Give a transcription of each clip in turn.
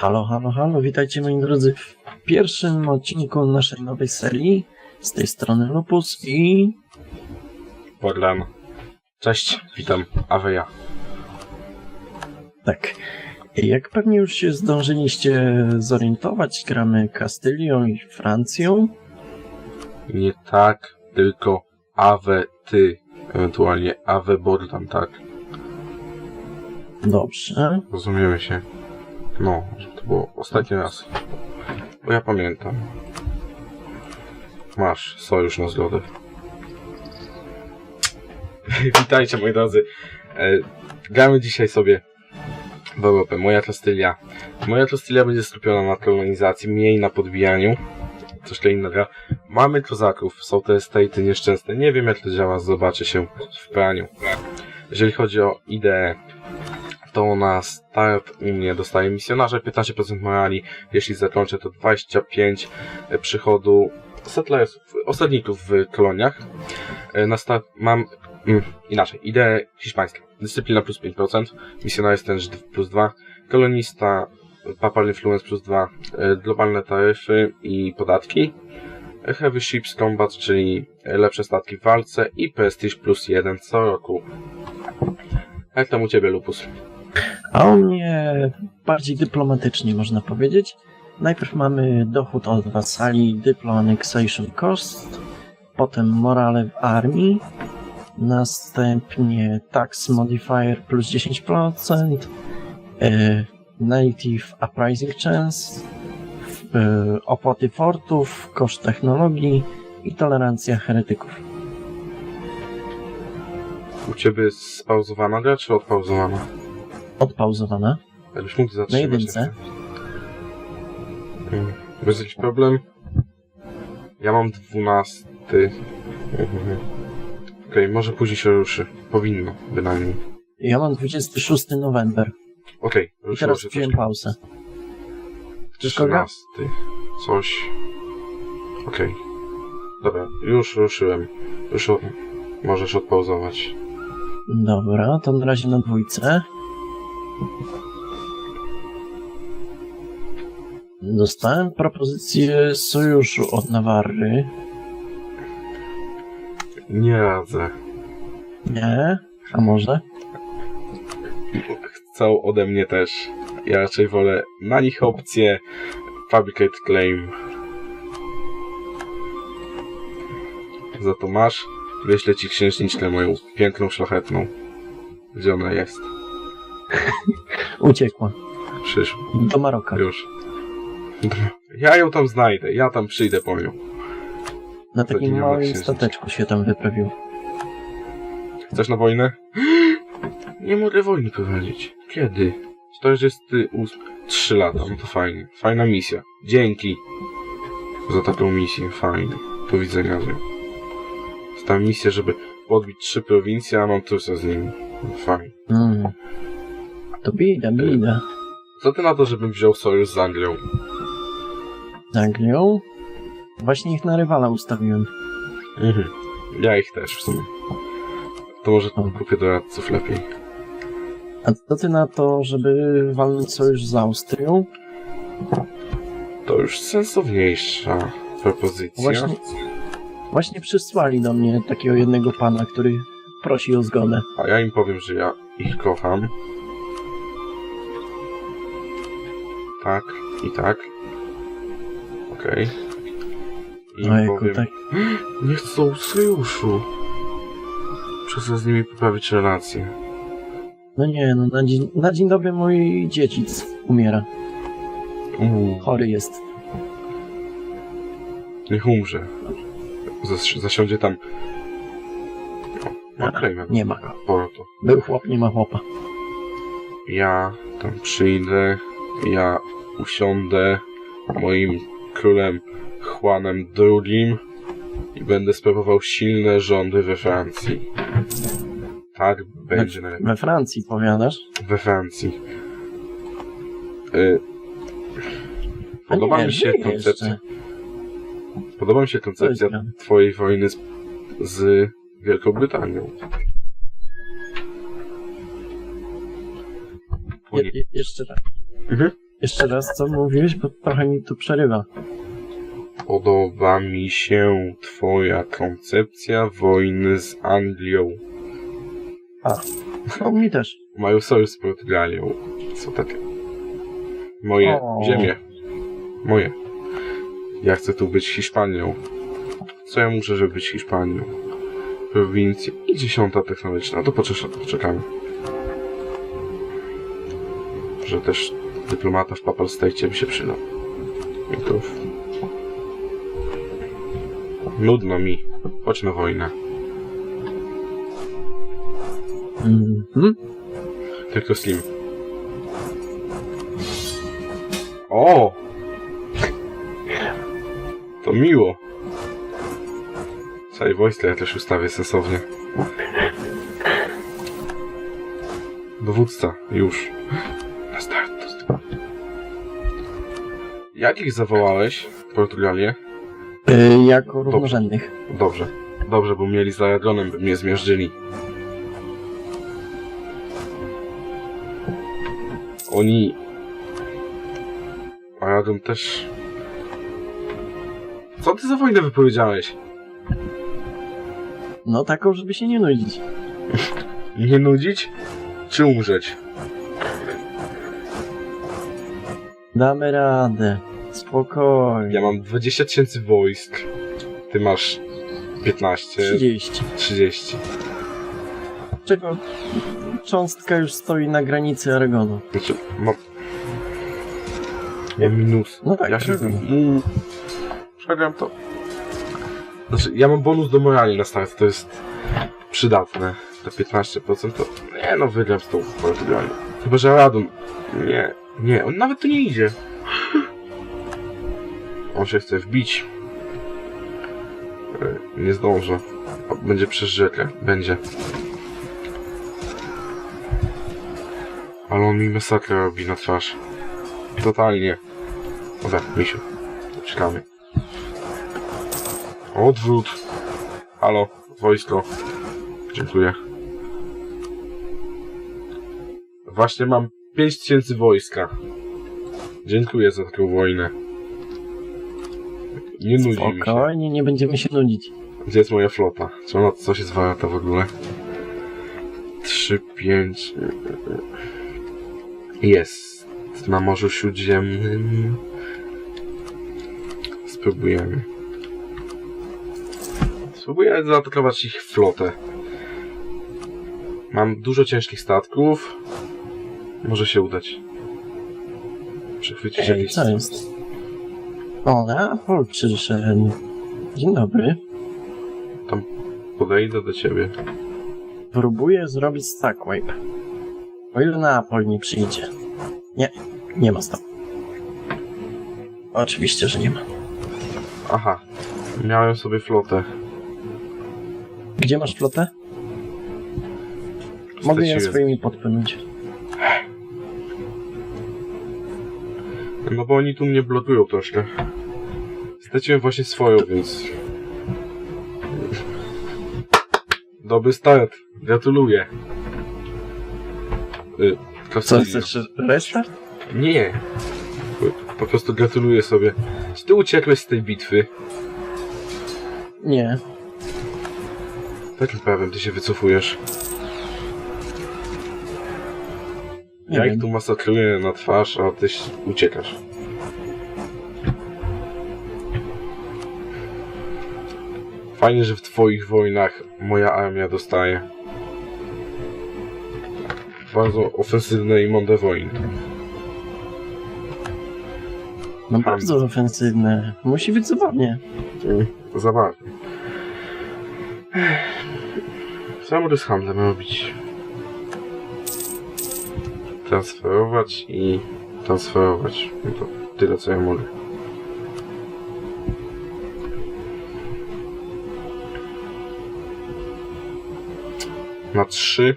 Halo, halo, halo, witajcie moi drodzy w pierwszym odcinku naszej nowej serii. Z tej strony Lupus i... Bogdan. Cześć, witam, Aweja. Tak. Jak pewnie już się zdążyliście zorientować, gramy Kastylią i Francją. Nie tak, tylko Awe ty, ewentualnie Awe Bogdan, tak? Dobrze. Rozumiemy się. No, to było ostatni raz. Bo ja pamiętam. Masz sojusz na zgodę. Witajcie moi drodzy. E, gramy dzisiaj sobie w Europę. Moja Kastylia. Moja Kastylia będzie skupiona na kolonizacji, mniej na podbijaniu. Inna gra. Mamy kozaków, są te estaty nieszczęsne. Nie wiem jak to działa, zobaczy się w praniu. Jeżeli chodzi o ideę, to na start u mnie dostaję misjonarze 15% morali. Jeśli zakończę to 25 przychodu settlersów, osadników w koloniach. E, Na start mam mm, inaczej, idee hiszpańskie. Dyscyplina plus 5%, misjonariusz ten plus 2, kolonista, papal influence plus 2, e, globalne taryfy i podatki. e, Heavy Ships Combat, czyli lepsze statki w walce i Prestige plus 1 co roku. Jak tam u Ciebie, Lupus? A u mnie bardziej dyplomatycznie można powiedzieć. Najpierw mamy dochód od wasali, Diplo Annexation Cost, potem morale w armii, następnie Tax Modifier plus 10%, e, Native Uprising Chance, e, opłaty fortów, koszt technologii i tolerancja heretyków. U Ciebie spauzowana gra, czy odpauzowana? Odpauzowana. Jakbyś mógł zatrzymać. jedynce. Hmm. Bez jakiś problem? Ja mam dwunasty. Mhm. Okej, może później się ruszy. Powinno, bynajmniej. Ja mam 26 november Okej, i ruszyło teraz wziąłem pauzę. Wszystko gra? Trzynasty. Coś. Okej. Dobra, już ruszyłem. Już od... możesz odpauzować. Dobra, to na razie na dwójce. Dostałem propozycję sojuszu od Nawarry. Nie radzę. Nie? A może? Chcą ode mnie też. Ja raczej wolę na nich opcję Fabricate Claim. Za to masz. Wyślę ci księżniczkę moją piękną, szlachetną. Gdzie ona jest? Uciekła. Przyszła. Do Maroka. Już. Ja ją tam znajdę. Ja tam przyjdę po nią. Na takim Zaginęła małym księżniczka. stateczku się tam wyprawił. Chcesz na wojnę? Nie mogę wojny prowadzić. Kiedy? 48. 3 lata, no to fajnie. Fajna misja. Dzięki za taką misję. Fajnie. Do widzenia. Że... Ta misja, żeby podbić trzy prowincje, a mam trusa z nimi. Fajnie. Mm. To bida, bida. Co ty na to, żebym wziął sojusz z Anglią? Z Anglią? Właśnie ich na rywala ustawiłem. Mhm. Ja ich też w sumie. To może kupię doradców lepiej. A co ty na to, żeby walnąć sojusz z Austrią? To już sensowniejsza propozycja. Właśnie, właśnie przysłali do mnie takiego jednego pana, który prosi o zgodę. A ja im powiem, że ja ich kocham. Tak i tak. Okej. I im Ojku, powiem, tak. nie chcą sojuszu. Muszę z nimi poprawić relacje. No nie, no na dzień, na dzień dobry mój dziedzic umiera. Chory jest. niech umrze. Zas- zasiądzie tam. Okej, Nie ma go. Porto. Był chłop, nie ma chłopa. Ja tam przyjdę, ja usiądę moim królem Juanem II i będę sprawował silne rządy we Francji. Tak będzie najlepiej. We Francji, powiadasz? We Francji. Y, Podoba nie, mi się koncepcja. Podoba mi się koncepcja twojej wojny z, z Wielką Brytanią. Je, je, jeszcze tak. Mhm. Jeszcze raz, co mówiłeś, bo trochę mi tu przerywa. Podoba mi się twoja koncepcja wojny z Anglią. O, mi też. Mają sojusz z Portugalią. Co takie? Moje O. ziemie. Moje. Ja chcę tu być Hiszpanią. Co ja muszę, żeby być Hiszpanią? Prowincja i dziesiąta technologiczna. To poczekamy. poczekamy. Że też dyplomata w Papal State by się przydał. To... Nudno mi. Chodź na wojnę. Mhm. Tylko Slim. O! To miło. Całej wojska ja też ustawię sensownie. Dowódca, już. Jak ich zawołałeś, Portugalię? Y, jako równorzędnych. Dobrze. Dobrze, bo mieli za Aragonem, by mnie zmiażdżyli. Oni... Aragon też... Co ty za wojnę wypowiedziałeś? No taką, żeby się nie nudzić. Nie nudzić? Czy umrzeć? Damy radę. Spokojnie. Ja mam 20 tysięcy wojsk. Ty masz 15, 30. 30. Czego cząstka już stoi na granicy Aragonu. Znaczy, mam... Mam minus. No tak, Ja się... Mm, Przegram to. Znaczy, ja mam bonus do morali na start, to jest przydatne. Te 15% to... Nie no, wygram z tą Portugalią. Chyba, że Radon... Nie, nie, on nawet tu nie idzie. On się chce wbić. E, Nie zdąży. O, Będzie rzekę. Będzie. Ale on mi masakrę robi na twarz. Totalnie. Dobra, misiu. Czekamy. Odwrót. Halo, wojsko. Dziękuję. Właśnie mam 5000 wojska. Dziękuję za taką wojnę. Nie nudzi mi się. Spokojnie, nie będziemy się nudzić. Gdzie jest moja flota? Czy ona coś jest warta w ogóle? 3, 5. Jest. Na Morzu Śródziemnym. Spróbujemy. Spróbuję zaatakować ich flotę. Mam dużo ciężkich statków. Może się udać. Przechwycić Ej, jakieś... co jest? O, Leopold przyszedł. Dzień dobry. Podejdę do ciebie. Próbuję zrobić stack wipe. O ile Neapol nie przyjdzie. Nie, nie ma stop. Oczywiście, że nie ma. Aha. Miałem sobie flotę. Gdzie masz flotę? Mogę ją Straciłem. swoimi podpłynąć. No bo oni tu mnie blokują troszkę. Straciłem właśnie swoją, więc... Dobry start. Gratuluję. Y, Co, chcesz restart? Nie. Po prostu gratuluję sobie. Czy ty uciekłeś z tej bitwy? Nie. Jakim prawem ty się wycofujesz? Ja ich tu masakruję na twarz, a ty uciekasz. Fajnie, że w twoich wojnach moja armia dostaje bardzo ofensywne i mądre wojny. No bardzo ofensywne. Musi być zabawnie. Mm. Co mogę z handlem robić? Transferować i transferować. To tyle co ja mogę. Na trzy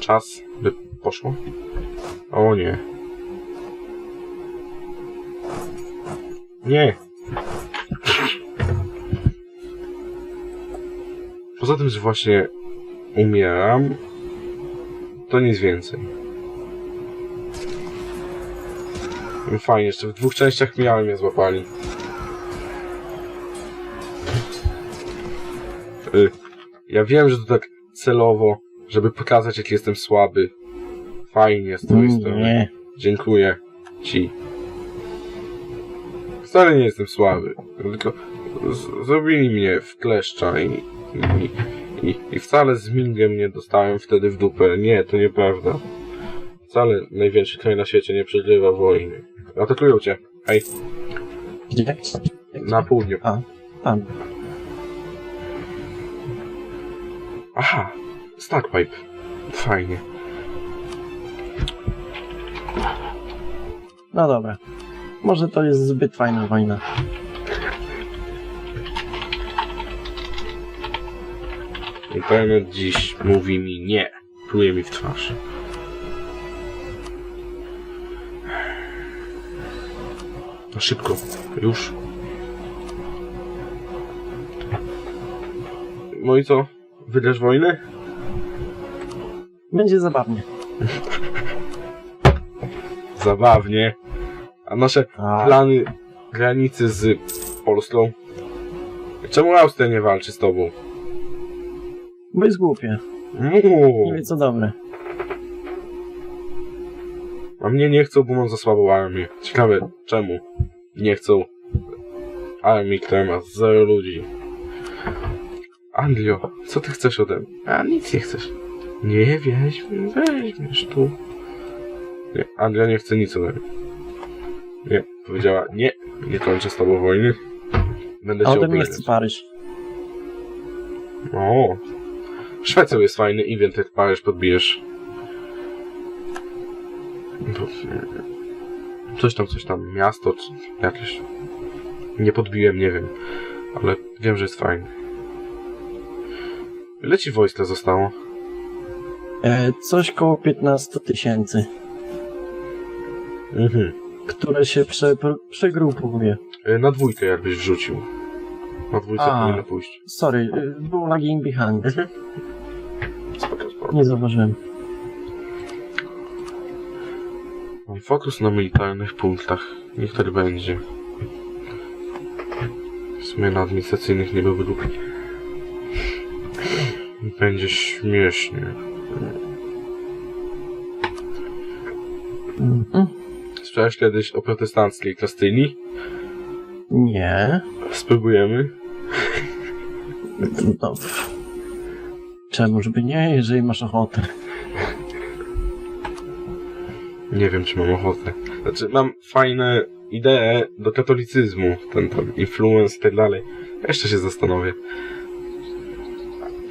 czas by poszło? O nie. Nie. Poza tym, że właśnie umieram, to nic więcej. Fajnie, jeszcze w dwóch częściach miałem je złapali. Y, Ja wiem, że to tak celowo, żeby pokazać, jak jestem słaby. Fajnie z twojej strony. Mm, Nie. Dziękuję ci. Wcale nie jestem słaby. Tylko z- zrobili mnie w kleszcza i, i, i, i wcale z mingiem nie dostałem wtedy w dupę. Nie, to nieprawda. Wcale największy kraj na świecie nie przegrywa wojny. Atakują cię. Hej, Gdzie? na południu. Tam. Aha, Stackpipe. Fajnie. No dobra. Może to jest zbyt fajna wojna. Internet dziś mówi mi nie. Pluje mi w twarz. No szybko. Już. No i co? Wygrasz wojnę? Będzie zabawnie. Zabawnie. A nasze A, plany granicy z Polską? Czemu Austria nie walczy z tobą? bo jest głupie. Uuu. Nie wie co dobre. A mnie nie chcą, bo mam za słabą armię. Ciekawe, czemu nie chcą armii, która ma zero ludzi. Anglio, co ty chcesz ode mnie? A nic nie chcesz. Nie, weź, weźmiesz tu. Nie, Anglia nie chce nic ode mnie. Nie, powiedziała, nie, nie kończę z tobą wojny. Będę cię oblegać. chce Paryż. O, Szwecją jest fajny jak Paryż podbijesz. Coś tam, coś tam, miasto, czy jakieś. Nie podbiłem, nie wiem. Ale wiem, że jest fajny. Ile ci wojska zostało? E, coś koło 15 tysięcy, Mhm. które się prze, pr- przegrupuje. E, Na dwójkę jakbyś wrzucił. Na dwójce A. powinno pójść. Sorry, y, był lagging behind. Spoko, spoko. Nie zauważyłem. Fokus na militarnych punktach. Niech tak będzie. W sumie na administracyjnych nie byłby głupi. Będzie śmiesznie. Mhm. Słyszałeś kiedyś o protestanckiej Kastylii? Nie. Spróbujemy. No. pff. Czemuż by nie, jeżeli masz ochotę. Nie wiem, czy mam ochotę. Znaczy, mam fajne idee do katolicyzmu. Ten tam influence i tak dalej. Jeszcze się zastanowię.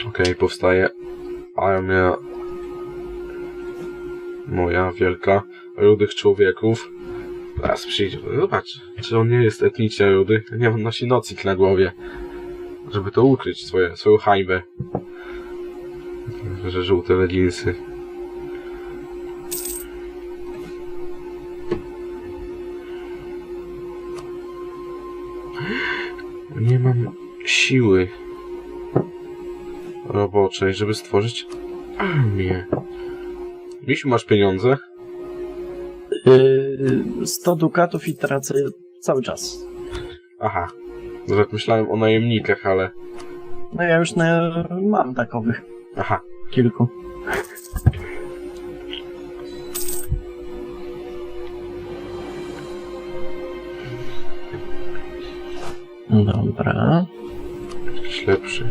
Okej, powstaje armia moja wielka rudych człowieków. Teraz przyjdzie. Zobacz, czy on nie jest etnicznie rudy. Nie on nosi nocik na głowie. Żeby to ukryć, swoje, swoją hańbę. Że żółte leginsy. Siły roboczej, żeby stworzyć armię. Misiu, masz pieniądze? Yy, 100 dukatów i tracę cały czas. Aha. Nawet myślałem o najemnikach, ale... No ja już na, mam takowych Aha. kilku. Dobra. Jakiś lepszy.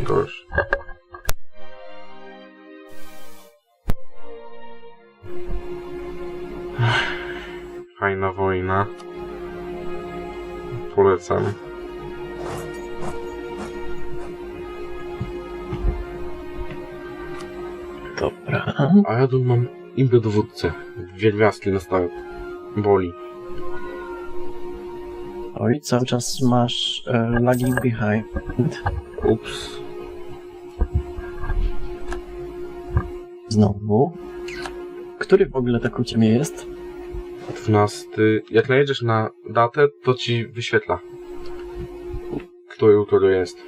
Gorszy. Fajna wojna. Polecam. Dobra. A ja tu mam imbę dowódcę. Wielwiastki na stałe. Boli. Oj, cały czas masz e, lagging behind. Ups. Znowu. Który w ogóle tak u ciebie jest? 12. Jak najedziesz na datę, to ci wyświetla. Który u kogo jest.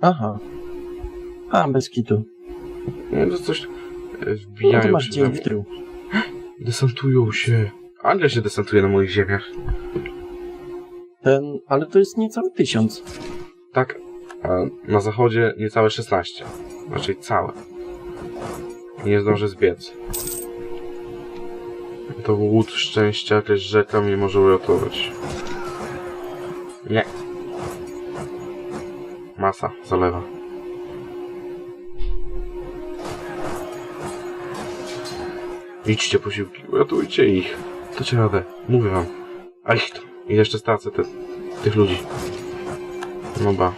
Aha. A, bez kitu. No to coś. e, No Wbijają to masz się dzień we w mnie. tył. Desantują się. Anglia się desantuje na moich ziemiach. Ale to jest niecały tysiąc. Tak, na zachodzie niecałe 16. Raczej całe. Nie zdążę zbiec. To łód szczęścia, jakaś rzeka mnie może uratować. Nie. Masa zalewa. Idźcie posiłki, uratujcie ich. To cię radę, mówię wam. A ich to. I jeszcze stracę te, tych ludzi. No ba.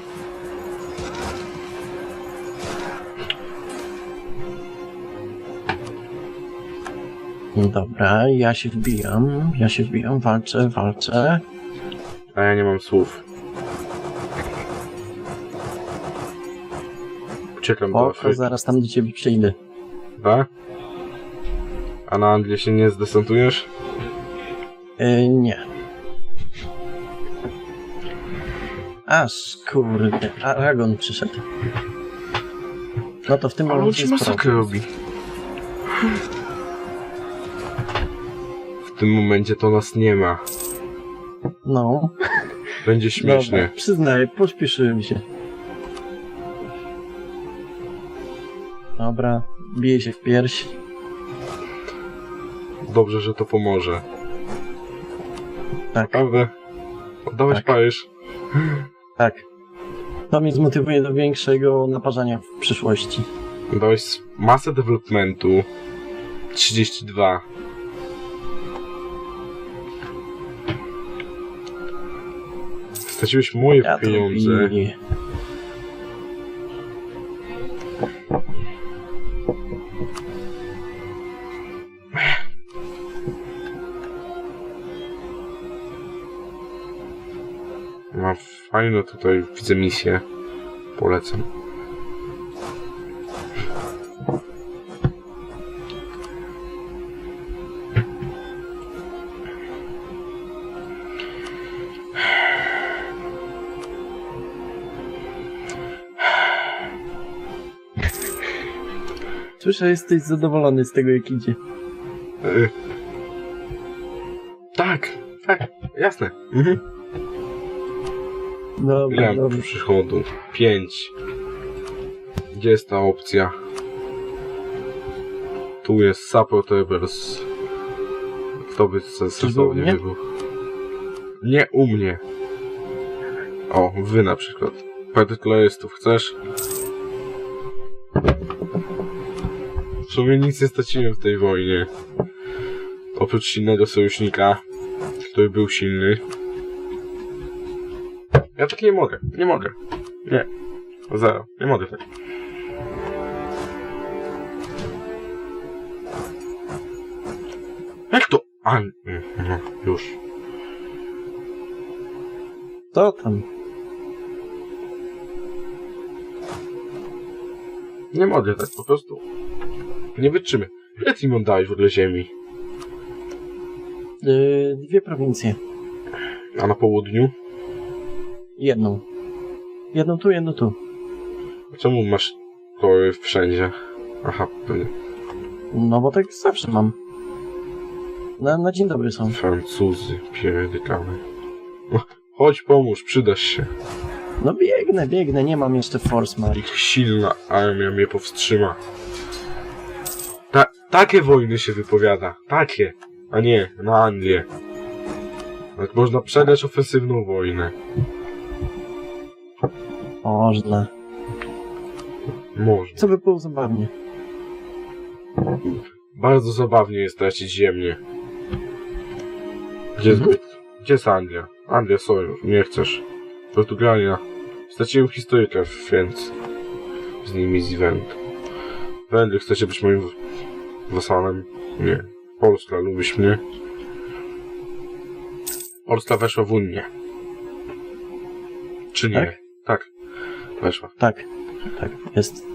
Dobra, ja się wbijam, ja się wbijam, walczę, walczę. A ja nie mam słów. Uciekam do Afryki. zaraz tam do ciebie przyjdę. Da? A na Anglię się nie zdesantujesz? Yy, nie. Aż kurde, Aragon przyszedł. No to w tym Ale on momencie ci jest masakrę problem. robi. W tym momencie to nas nie ma. No, Będzie śmiesznie. dobra, przyznaję, pośpieszyłem się. Dobra, bije się w pierś. Dobrze, że to pomoże. Tak, Naprawdę? Oddałeś Tak. Paryż? Tak. To mnie zmotywuje do większego naparzania w przyszłości. Dałeś masę developmentu. 32. Straciłeś moje Ja pieniądze. biję. Mam fajną tutaj, widzę misję. Polecam. Słyszę, jesteś zadowolony z tego, jak idzie. Y. Tak, tak, jasne. Mhm. Dobra, mam dobra. przychodu? 5. Gdzie jest ta opcja? Tu jest Support Rebels. Kto by se- sensownie mnie? wybuchł? Nie u mnie. O, wy na przykład. Partykularzystów chcesz? W sumie nic nie straciłem w tej wojnie. Oprócz silnego sojusznika, który był silny. Ja tak nie mogę, nie mogę. Nie. Zero, nie mogę tak. Jak to? A, no, już. To tam. Nie mogę tak, po prostu. Nie wytrzymy. Ile ty im oddałeś w ogóle ziemi? Yy, dwie prowincje. A na południu? Jedną. Jedną tu, jedną tu. Czemu masz tory wszędzie? Aha, pewnie. No bo tak zawsze mam. Na, na dzień dobry są. Francuzy, pierdykamy. No, Chodź pomóż, przydasz się. No biegnę, biegnę, nie mam jeszcze force mark. Ich silna armia mnie powstrzyma. Ta, takie wojny się wypowiada. Takie. A nie, na Anglię. Jak można przegrać ofensywną wojnę. Można. Można. Co by było zabawnie. Bardzo zabawnie jest tracić ziemię. Gdzie jest, Mhm. gdzie jest Anglia? Anglia, sojusz, nie chcesz. Portugalia. Straciłem historykę, więc z nimi z event. Węgry, chcecie być moim wasalem? Nie. Polska, lubisz mnie? Polska weszła w Unię. Czy nie? Tak? tak. Weszła. Tak, tak, jest.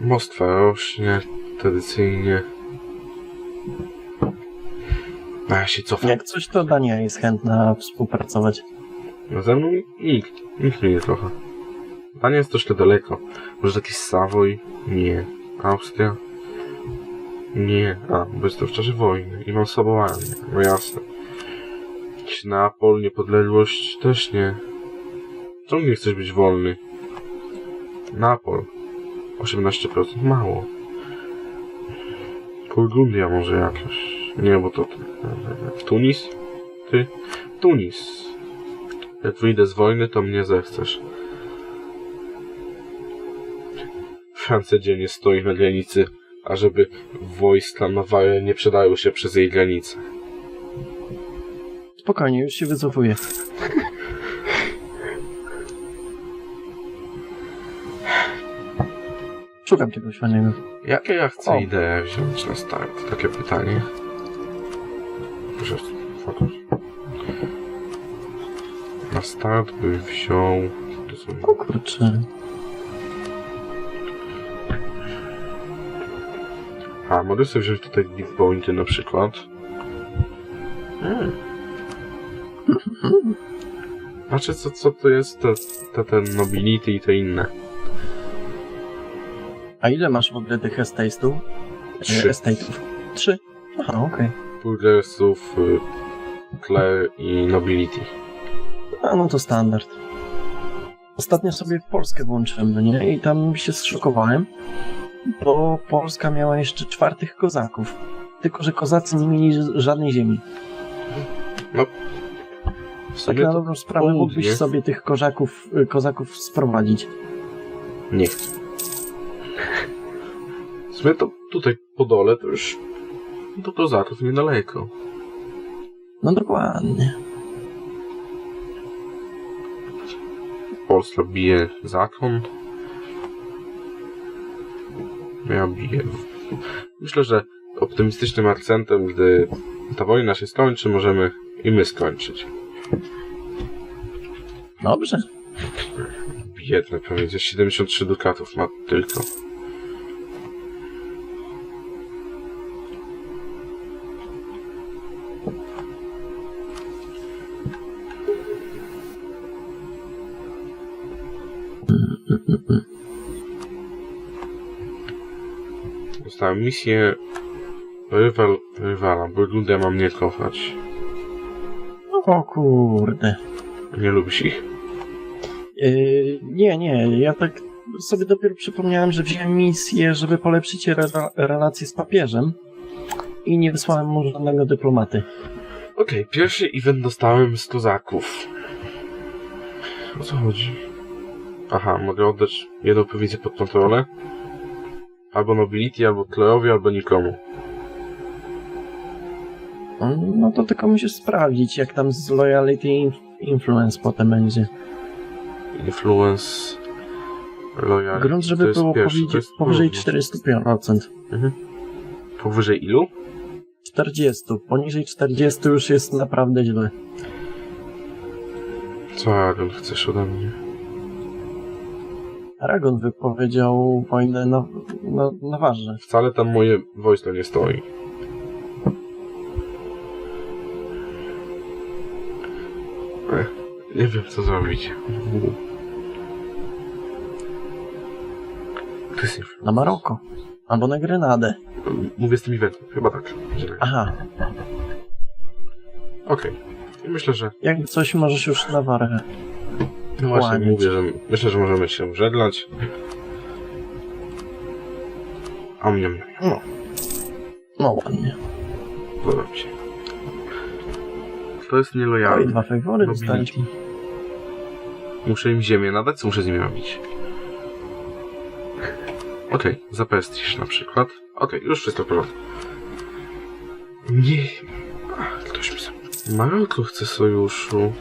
Mostwa rośnie tradycyjnie. A ja się cofam. Jak coś, to Dania jest chętna współpracować. No ze mną nikt. Nikt mnie nie kocha. Dania jest troszkę daleko. Może jakiś Savoy? Nie. Austria? Nie, a, bo jestem w czasie wojny i mam sobą armię. No jasne. Jakiś Neapol, niepodległość też nie. Czemu nie chcesz być wolny? Neapol. 18% mało. Burgundia może jakaś. Nie, bo to... Tunis? Ty? Tunis. Jak wyjdę z wojny, to mnie zechcesz. Francja dziennie stoi na granicy, ażeby wojska Nawary nie przedały się przez jej granice. Spokojnie, już się wycofuję. Szukam czegoś fajnego. Jakie ja chcę O. idee wziąć na start? Takie pytanie. Proszę, fokus. Na start by wziął... To są... O kurczę. A, mogę sobie wziąć tutaj deep pointy na przykład. Patrzę co, co to jest te, te, te nobility i te inne. A ile masz w ogóle tych estate'ów? Trzy. Estate'ów. Trzy? Aha, okej. Burgersów, y, Claire i Nobility. A no to standard. Ostatnio sobie Polskę włączyłem, no nie? I tam się zszokowałem, bo Polska miała jeszcze czwartych kozaków. Tylko, że kozacy nie mieli żadnej ziemi. W Tak na dobrą sprawę południe. mógłbyś sobie tych kozaków, kozaków sprowadzić. nie chcę. W sumie to tutaj po dole to już do Kozaków niedaleko. No dokładnie. Polska bije zakon. Ja biję. Myślę, że optymistycznym akcentem, gdy ta wojna się skończy, możemy i my skończyć. Dobrze. Biedne prawie, gdzieś 73 dukatów ma tylko. Dostałem misję rywal, rywala. Burgundia ma mnie kochać. O kurde. Nie lubisz ich? Yy, nie, nie, ja tak sobie dopiero przypomniałem, że wziąłem misję, żeby polepszyć re- relacje z papieżem i nie wysłałem mu żadnego dyplomaty. Okej, pierwszy event dostałem z kozaków. O co chodzi? Aha, mogę oddać jedną prowizję pod kontrolę. Albo Nobility, albo Klerowi, albo nikomu. Mm, No to tylko musisz sprawdzić, jak tam z Loyalty Inf- Influence potem będzie. Influence... Loyalty. Grunt, to żeby jest było pierwszy, to powyżej, jest powyżej równo. 400%. Powyżej ilu? 40. Poniżej 40 już jest naprawdę źle. Co Aaron chcesz ode mnie? Aragon wypowiedział wojnę na, na, na warze. Wcale tam moje wojsko nie stoi. Nie wiem co zrobić. To jest influence. Na Maroko. Albo na Grenadę. Mówię z tym eventem, chyba tak. Źle. Aha, Okej. I Myślę, że. jak coś możesz już na warę. No właśnie Kłaniać. mówię, że myślę, że możemy się żegnać. A mnie mnie. No. No ładnie. Podoba mi się. To jest No i nielojalne. dwa fawory Nobility. dostali. Muszę im ziemię nadać, co muszę z nimi robić? Okej, za prestiż na przykład. Okej, już wszystko w porządku. Nie. Ach, ktoś mi sam... Maroko chce sojuszu.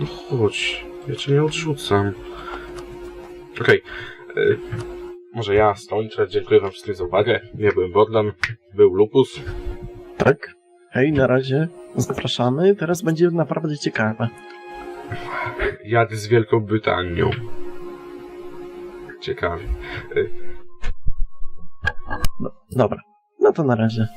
No chodź, ja cię nie odrzucam. Okej. y, Może ja skończę. Dziękuję wam wszystkim za uwagę. Ja byłem Bogdan, był Lupus. Tak. Hej, na razie. Zapraszamy. Teraz będzie naprawdę ciekawe. Jadę z Wielką Brytanią. Ciekawie. No, dobra. No to na razie.